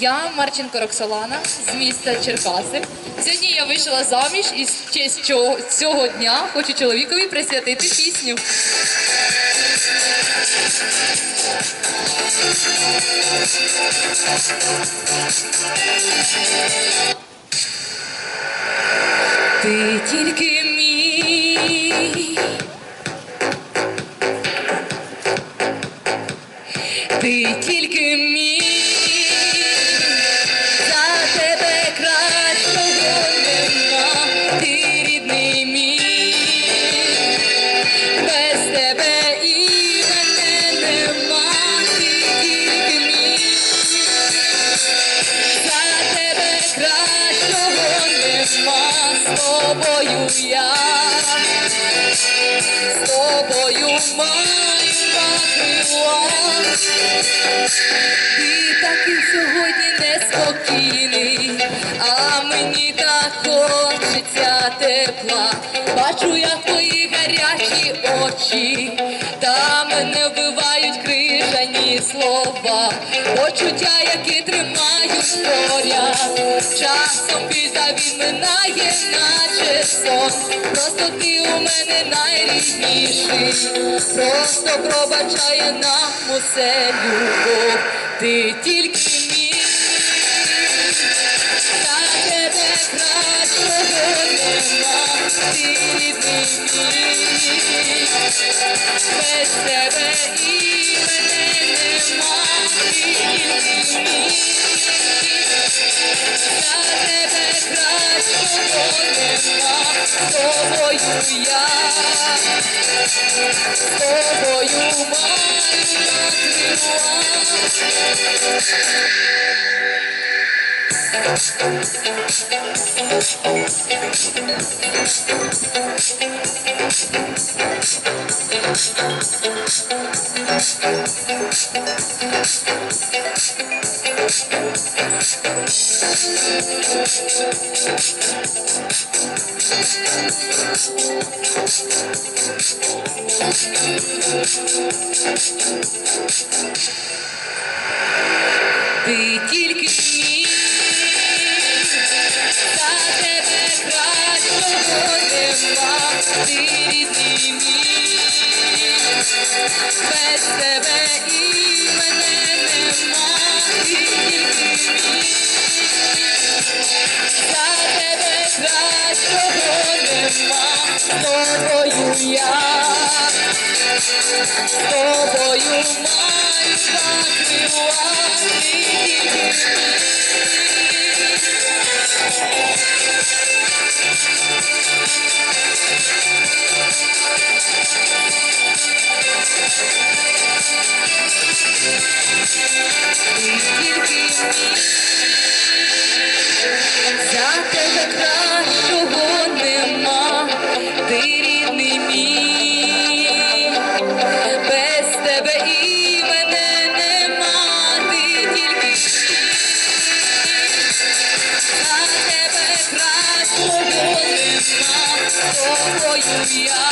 Я Марченко Роксолана з міста Черкаси. Сьогодні я вийшла заміж і в честь цього, цього дня хочу чоловікові присвятити пісню. Ти тільки мій. Ти тільки мій, нема, з тобою я, з тобою маю крила. Ти такий сьогодні неспокійний, а мені так хочеться тепла. Бачу я твої гарячі очі, слова, почуття, які тримають поряд. Часом пізда він наче сон. Просто ти у мене найрідніший, просто пробачає нам усе любов. Ти тільки мій, та тебе кращого нема, тобою маю крила. Ти тільки кращого нема, ти рідний мій, без тебе За тебе кращого нема, ти рідний мій, без тебе і мене нема, ти тільки за тебе кращого нема, тобою я,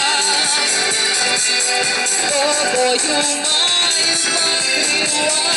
тобою маю закрила,